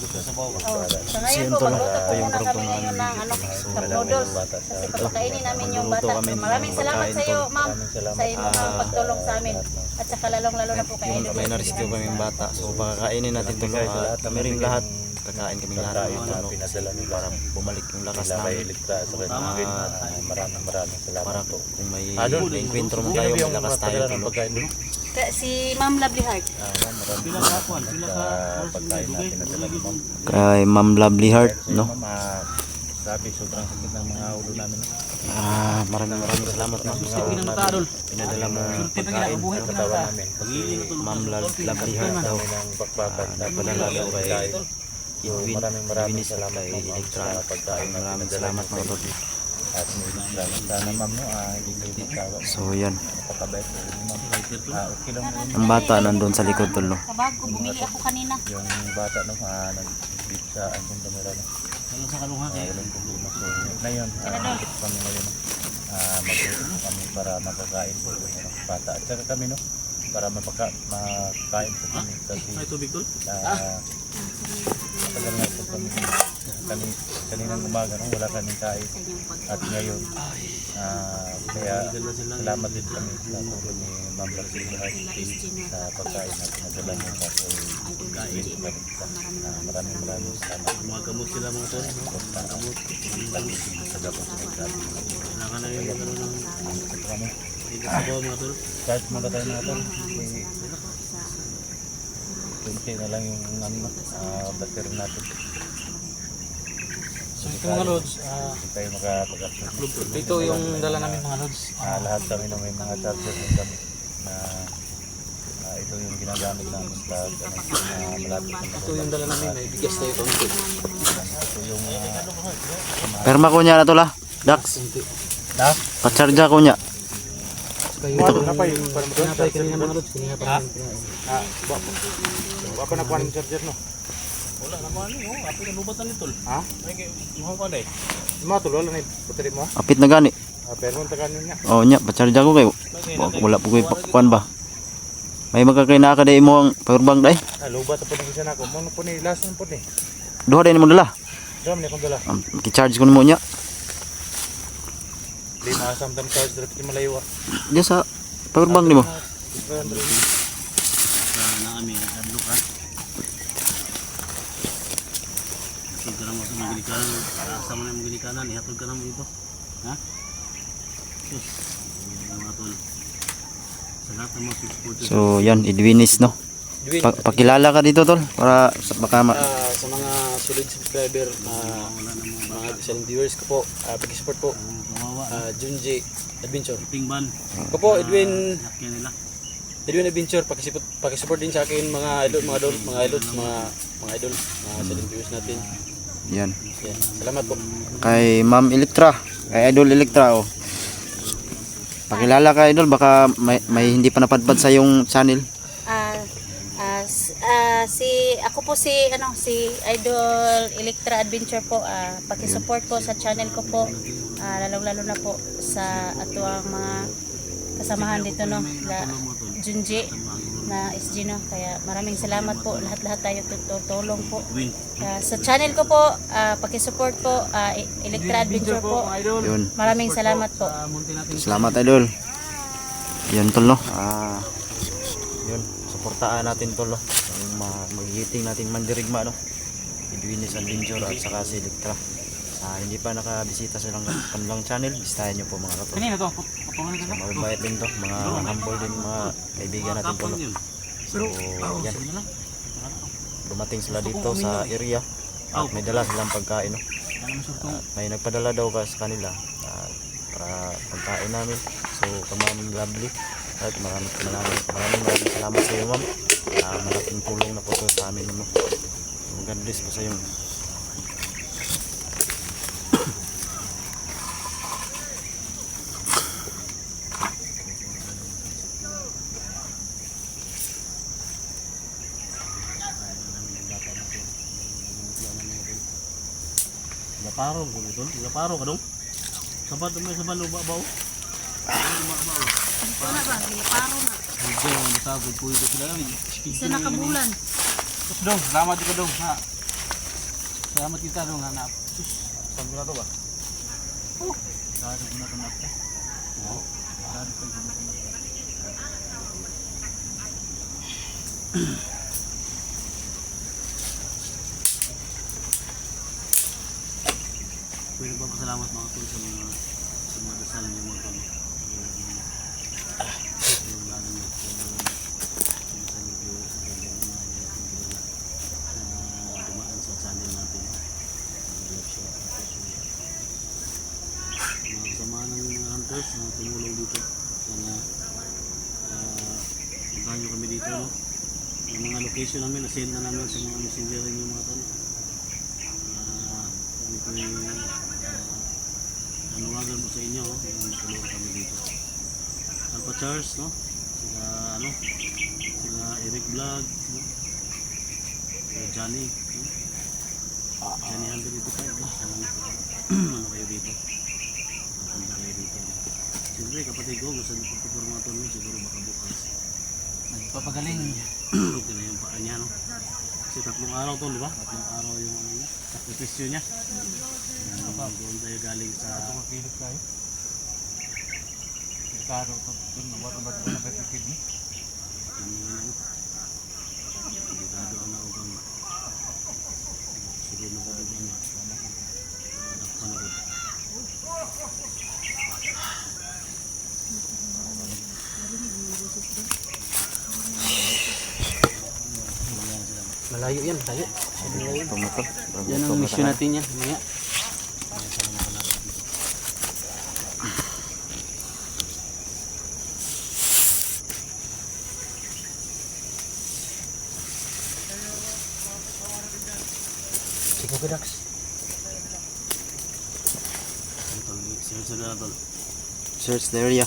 oh, sa ngayon po, magluto po muna kami ngayon ng ano, cup noodles. Kasi papakainin namin yung bata. Maraming salamat sa iyo, ma'am, sa iyong mga pagtulong sa amin. At saka lalong-lalo na po kay Idol. May na-rescue kaming bata. So pakakainin natin ito. Uh, kami rin lahat. Kakain kami lahat ng ito. No? Para bumalik yung lakas namin. Ah, Maraming maraming salamat. para po kung may may enkwentro mo tayo, may lakas tayo. Si Ma'am Lovely Heart. Pagkain. Kay Ma'am Lovely Heart. No? Ah, sabi sobrang sakit ng mga ulo namin. Ah, maraming maraming salamat ma'am. Sa ta dol. pinadala mo Sulti pa gina buhay pa Katawan ta. namin. Tol. Ma'am Lo- Lovely Heart daw. Ng Napadala daw kay Edwin. maraming maraming Edwin salamat kay ma'am, sa pagkain na Maraming pinadala salamat niyo mga sa tol. At sana, sana ma'am no, ah, hindi kayo magtawa. So yan. Napakabait po rin ma'am. Ah, okay lang yun. Ang bata nandun sa likod tol. No? Sa bago, bumili ako kanina. Yung bata no, ah, nag-beat sa aking kamera no. Sa kalunga Ah, kay walang problema. So, ngayon, ah, kami ngayon. Ah, mag-usap kami para makakain po yung ano, bata. At saka kami, no, para mapaka, makain po kami. Kasi, Ay tubig tol. ah, matagal na po kami. Kani, kaninang umaga, no, wala kaming kain. At ngayon, ah, kaya salamat din kami sa tulong ni Ma'am Hart sa pagkain na pinadala niya sa pagkain. Ah, maraming maraming salamat. Mga gamot sila mga tol. Gamot. Wala ka na yung ano ng Tol. Charge muna tayo. Kasi Kunti na lang yung ano, ah, battery natin. So ito mga lods, ah, Hindi tayo makapag-upload. ito yung dala namin mga lods. Ah, lahat kami na may mga charger din kami na ah, ito yung ginagamit namin sa ano, na malapit na Ito yung dala namin, may bigas tayo kaunti. Ito yung ah, Perma ko niya na tol ah. Dax. Na? Pacharja ko niya. Kayo ito. Napay, napay kanina mga lods. Kanina pa. Apa na kuha ng charger no? Wala na ba ano? Apo na lubatan ni tol. Ha? Ay kay mo ko dai. Mga tol, wala na battery mo? Apit na gani. Ah, pero ang tagan niya. Oh nya, pacharja ko kayo. Wa- Wala po kayo kuan ba? May magkakaina ka dai mo ang powerbank dai. Ah, lubat po ni isa na ako. Mo po ni last one po ni. Duha dai mo dala. Dami ni akong dala. Ki-charge ko nimo nya. Di maasam tam charge direct ti malayo. ah. Diya sa powerbank nimo. Sa na ami adlo ka. Kita na mo sa mga gilikanan. Asa mo na mga gilikanan, ihatod ka na mo dito. Ha? Sus. Mga tol. Sa lahat ng mga supporters. So yan, Edwinis no. Edwin, Pa- pakilala ka dito tol para sa- baka ma- ah, sa mga solid subscriber, ah, mga silent viewers ko po, uh, support po, Kawawa. ah, Junji Adventure. Tingban. Ko po, Edwin, nila. Edwin Adventure, pakisupport, pakisupport din sa akin mga idol, mga idol, mga idol, mga mga idol, mga silent viewers natin. yan. Yan, salamat po. Kay Ma'am Electra, kay Idol Electra oh. Pakilala ka Idol baka may, may hindi pa napadpad sa yung channel. Ah, ah, s- ah, si ako po si ano si Idol Electra Adventure po ah paki-support po sa channel ko po ah lalong-lalo na po sa ato ang mga kasamahan dito no la Junji na SG no kaya maraming salamat po lahat-lahat tayo tutulong po. Ah, sa channel ko po ah paki-support po E- Electra Adventure po Yun. maraming salamat po Salamat Idol. Yan tol no. Ah, yun. Suportaan natin tol no. Yung ma- magigiting natin mandirigma no. Edwinis Adventure at saka si Electra. Ah, hindi pa nakabisita sa lang kanilang channel, bisitahin nyo po mga kapatid. Kanina to, So, mababait din to, mga humble din mga kaibigan natin to. no. Yun. So, yan. Dumating sila dito sa area at may dala silang pagkain. No? At may nagpadala daw ka sa kanila ah, para pagkain namin. So, kamaming lovely. At maraming maraming maraming maraming salamat sa iyo, ma'am. Ah, malaking tulong na po to sa amin. So, God bless po sa iyo. Laparo ko dito. Laparo ka dong. Sabat mo sa baluba ba? Ito na ba? Paro na. Ang matagod po ito sila. Isa na kabulan. Dong, salamat ka dong. Ha. Salamat kita dong anak. Sus, sabi na to ba? Dahil ko na ito na ito. Oo. Dahil ko na ito na ito. Pwede pa pasalamat mga tol sa mga sa mga dasal niyo mga tol. Yung yung lalo niyo sa yung sa video sa video na na dumaan sa channel natin. Ang live show tapos yung mga kasama ng mga hunters na tumulong dito. Sana uh, puntahan niyo kami dito no. Yung location namin, na-send na namin sa mga messenger niyo mga tol. Ah, kami po yung nanuwagan po sa inyo, oh, na matulungan kami dito. Alpha Charles, no? Sila, ano? Sila Eric Vlog, no? Sila Johnny, no? Johnny Hunter dito kayo, no? Sana ano kayo dito. Punta kayo dito. no? Siyempre, kapatid ko, gusto nyo pagpapurmaton mo, siguro baka bukas. Nagpapagaling. Ito na yung paa niya, no? Kasi tatlong araw to, di ba? Tatlong araw yung ano niya, sakripisyo niya. Um, doon tayo galing sa Ito makilip kayo. Delikado ito. Ito na wala ba ito na pipikid ni? yung ano. Delikado ang naugang. Sige na po ba niya? Dakpan na po. Malayo yan. Ito mo to. Yan ang mission natin yan. Mamaya. Sige ko, Dax. Search the area.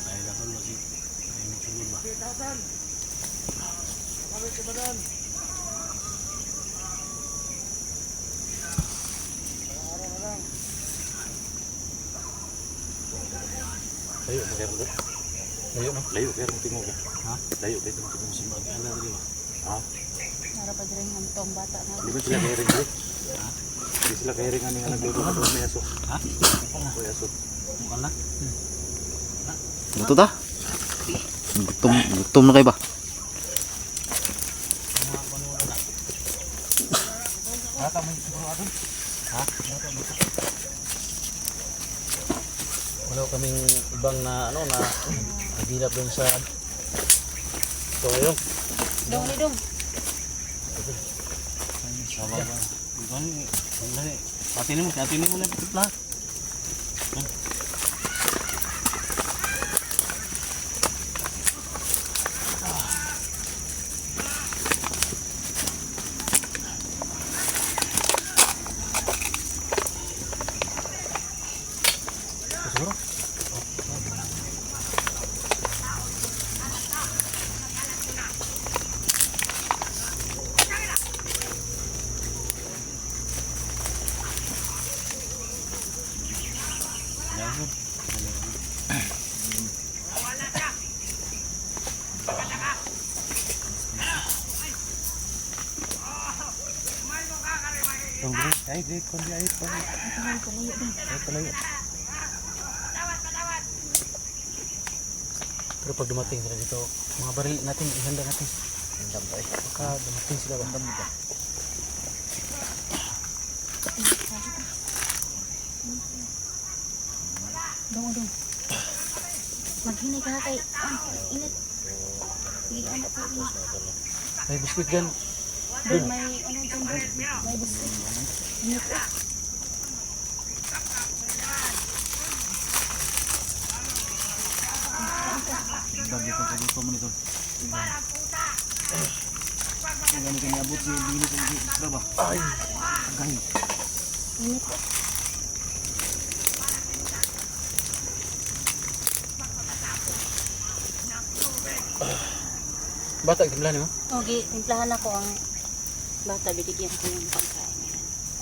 Dahil na tol, kasi ay may sunod ba? Layo, pero doon. Layo? Layo, pero tingog. Ha? Layo, pero tingog. Simag ka na rin ba? Ha? Para pa rin ang tong bata na. Di ba sila kairing doon? Di sila kairing ano yung nagluto na doon may aso. Ha? May aso. Mukha na? Ito ta. Gutom, gutom na kayo ba? Mo yung siguro ato. Wala kaming ibang na ano na nagilap doon sa ngayon. Dong ni dong. Sawa ba? Ikaw ni, wala ni. Mo, patinin mo na yung lahat. Itong grade. Ay. Kundi ay ito. Ay, palayo. Pero pag dumating sila dito, mga baril natin, ihanda natin. Hindam tayo. Baka dumating sila ba? ba? Dong dong. Maghinay ka na kay. Ah, init. Sige, ano pa rin. May biskuit dyan. May ano dyan. May biskuit. Eh. Dami kong kagusto mo nito. Ang gani kanya abot si Bini kong extra ba? Ay! Gani. Init eh. Bata, timplahan mo? Okay, timplahan ako ang bata. Binigyan ko yung pagkain.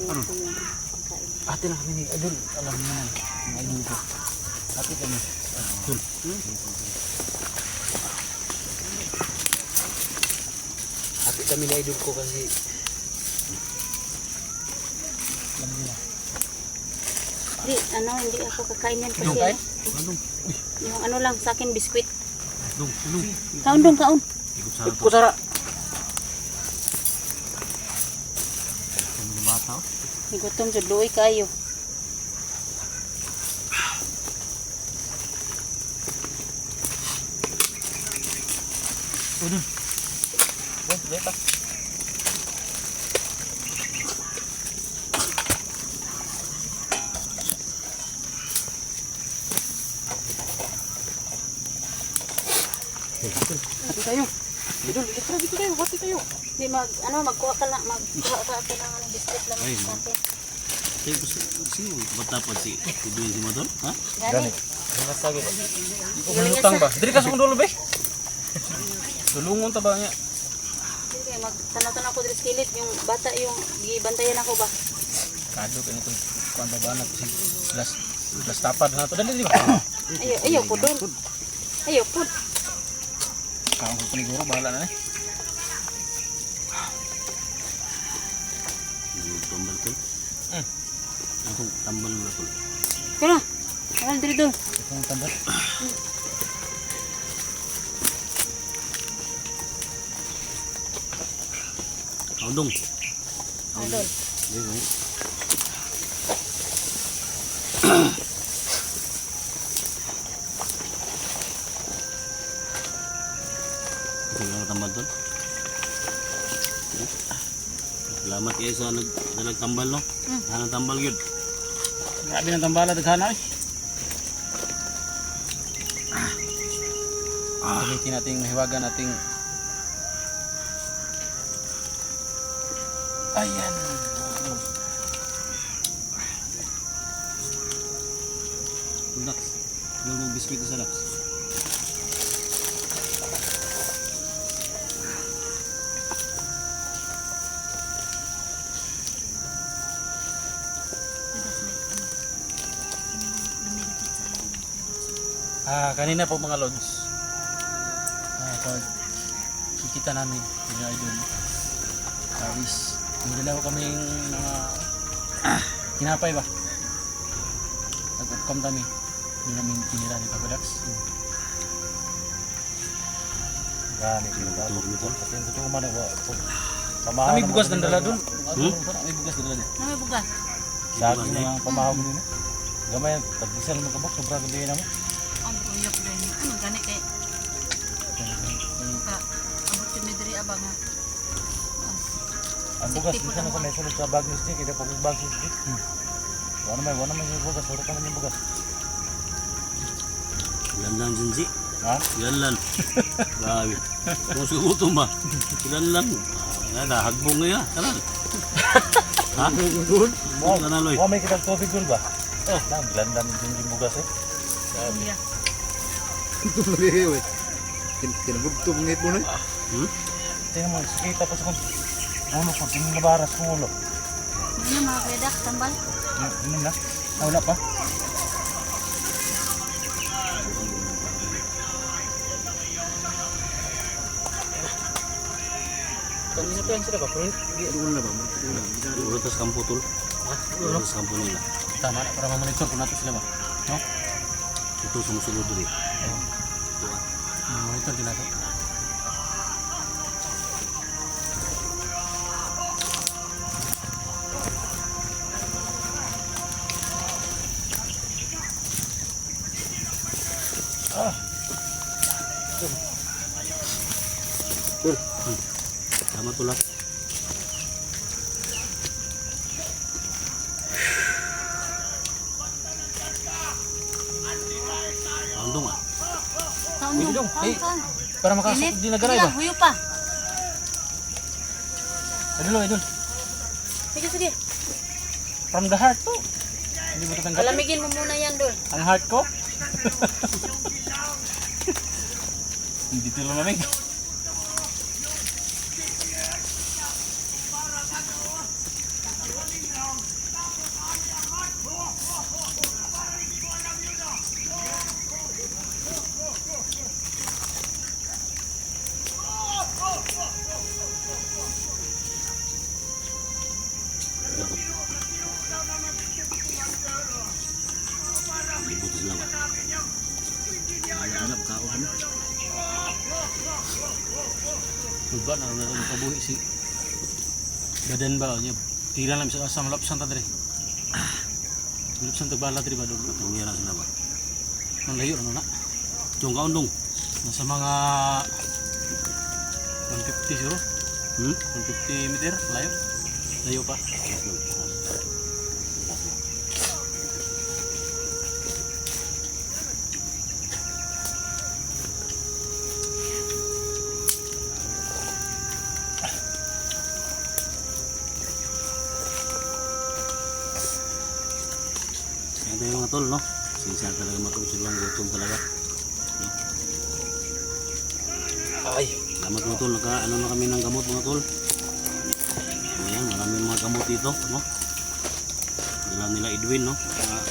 Pagkain. Ate na kami ni Idol. Alam mo naman. Ang idol ko. Hati kami. Hati kami na idol ko kasi Hindi, ano, hindi ako kakain yan kasi. kain? Anong? Yung ano lang, sa akin, biskwit. Anong? Anong? Kaon dong, kaon. Ikot sa ito. kusara. Ang mga bata. Igutom sa luoy kayo. Hati tayo. Idol, ilitra dito tayo. Hati tayo. Hindi, mag, ano, magkuha ka lang, magkuha ka ka ng ano, biskwit lang Ay, sa akin. Kaya gusto, sino matapad si Tiduin si Madon? Ha? Gani. Mas lagi. Ikaw may utang ba? Diri ka dulo be. Tulungon ta ba niya? Sige, magtanaw-tanaw ko dito sa kilid. Yung bata, yung gibantayan ako ba? Kado ka nitong kuan ba ba na si last last tapad na to dali di ba? Ayaw, ayaw po doon. Ayaw po. Kaon ko paniguro bahala na eh. Yung tambal tol. Hmm. Ako, tambal na tol. Kaya, mahal dito doon. Itong tambal. Kaundong. Idol. Hindi, hindi. Ito lang ang tambal tol. Salamat kayo sa nag nagtambal no. Hmm. Hanang tambal yun. Grabe ng tambala daghana eh. Ah. Gamitin nating mahiwagan nating Ayan. Yung mga biskuit sa Dax. Ah, kanina po mga lods. Ah, pag kikita namin, mga idol. Paris. May dalawa kaming mga kinapay ba? Nag-upcam kami. Hindi namin tinira ni Pagadax. Gani, pinagbago. Tulog nito. Kasi yung totoo man, Ah, may naman bugas ng dala nila. dun. Hmm? May bugas ng dala. Ano may bugas? Saging na mga pamahog din. eh. Gamay, tag-isal mo kabak, sobrang gabi na Ang bugas, Safety dito po na sa naman. may sulod sa bag ni stick, ito pag bag ni stick. Wala naman, wala naman yung bugas, wala ka naman yung bugas. Ilan lang Jinji. Ha? Ilan lang. Grabe. Kung sa gutom ba? Ilan lang. Ah, na, hagbong nga. Kanan. ha? Wow, Kanan, Loy. wow, may kitang tubig dun ba? Oh, nang glandan din yung bugas eh. Iya. Kinabugtong ngit mo na. Hmm? Tingnan mo, sakita pa sa kong ulo ko, tingnan na baras kong ulo. Ano mga kedak, tambal? Ano na? Ah, wala pa? Kanina pa yan sila ba? Pero hindi. Urutas kampo tol. Urutas kampo nila. Tama na, para mamonitor kung natin sila ba? No? Ito sumusunod rin. Monitor din natin. Dong, Eh. Para makasok Init. din na garay Sige ba? huyo pa. Idol, idol. Sige, sige. From the heart to. Hindi mo tatanggapin. Palamigin mo muna yan doon. Ang heart ko. Hindi ito lumamig. Kabuhi si Badan ba niya. Tira lang sa asam lapsan ta dre. Lapsan ta bala dre ba do. Tungira sila ba? Nang layo ano na. Yung kaundong. Nasa mga 150 siguro. Hmm? 150 meter layo. Layo pa. Ito yung mga tol, no? Sinsa talaga matong silang gutom talaga. No? Ay, Salamat mga tol, naka, ano na kami ng gamot mga tol. Ayan, maraming mga gamot dito, no? Nila nila Edwin, no? Uh,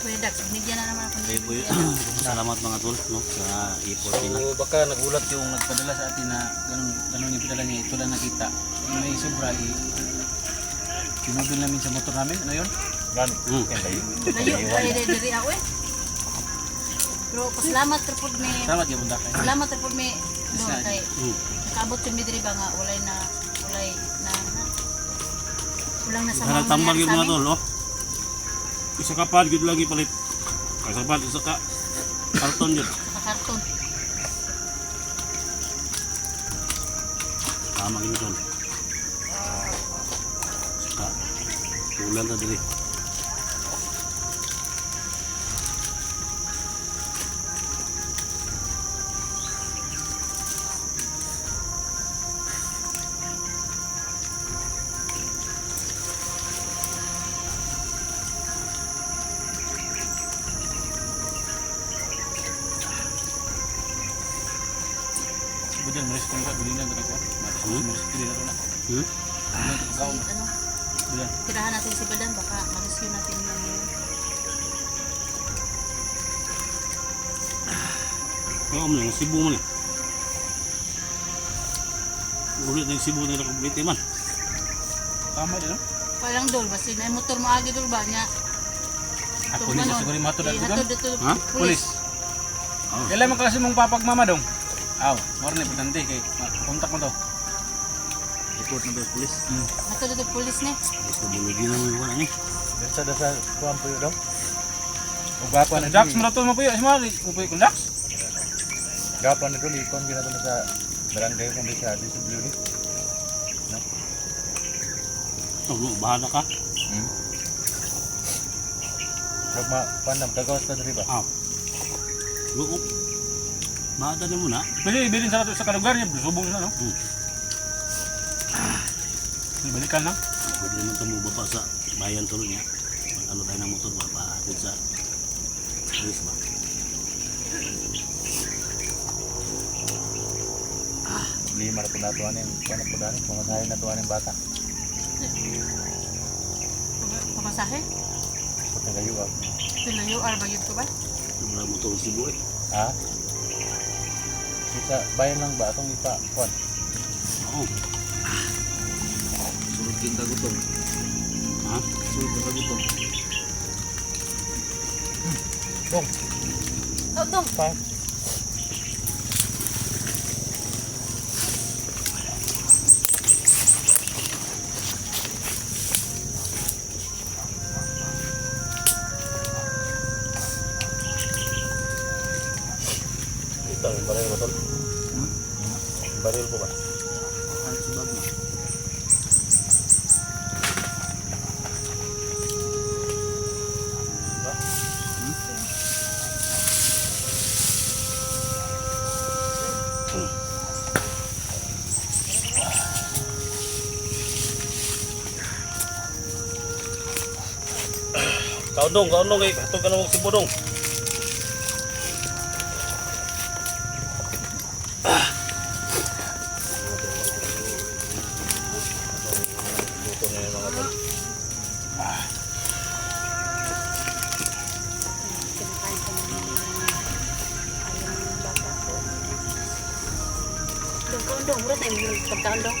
Kuya Dax, binigyan na naman ako ng yun. Salamat mga tol, no? Sa nila. So baka nagulat yung nagpadala sa atin na ganun, ganun yung padala niya. Ito lang nakita. Yung may sobra, i pinubil namin sa motor namin. Ano yun? Gan, Hmm. yan layo. Layo, kaya diri ako eh. Pero pasalamat ra pud mi. Salamat yung bunda kayo. Salamat pud mi. Yes, No, kay nakaabot yung midri ba nga walay na walay na Walang nasa Sa nagtambal yun mga tol, oh. Isa ka pa, yun lagi palit. Kasabat, isa ka. Karton yun. Sa karton. Tama yun tol. Saka, ulan na dali. Kong ka, bilhin lang ko. Bilhin na na. Hmm? Ano, tirahan natin si Badan baka ma-rescue natin yan yun. Kaya mo lang, sibo mo lang. Ulit na yung sibo nila kumplete man. Tama din, no? Parang dol, basta na motor mo agi dol ba niya. Ako ni sa siguro yung at Hatod dito Ha? Pulis. Kailan mo kasi mong papagmama dong? Aw, moro na importante kay kontak mo to. Report na ba yung polis? Hmm. Hatod dito pulis ni. Gusto bulugin na mo wala niya. Dasa dasa kuan po yun daw. Ugapan na Dax mo na to mo puyo, simali. Mo puyo kung Dax. Gapan na tuloy kon gina sa barangay kung sa DSWD. Oh, no, bahala ka. Hmm. Pag ma panam kagawas ka diri ba? Ah. Luok. Bahala na muna. Pili bilin sa sa kalugar niya, subong na no. Hmm. May balikan na. Pwede naman tamo baba sa bayan tuloy niya. Pag ano tayo ng motor ba, pahatid sa polis ba? Lima na po natuan yung kuan po dani, pumasahe na tuan yung bata. Pamasahe. Sa tagayo ah. Pilayo ar ba yun ko ba? Wala motor si Sibo eh. Sa bayan lang ba atong ipa kuan? Oo. Sunod kita gutom. Ha? Sunod kita gutom. Oh, dong. Pa. Kaundong, kaundong eh. Hatog ka na mong sibo dong. Pagkaon dong.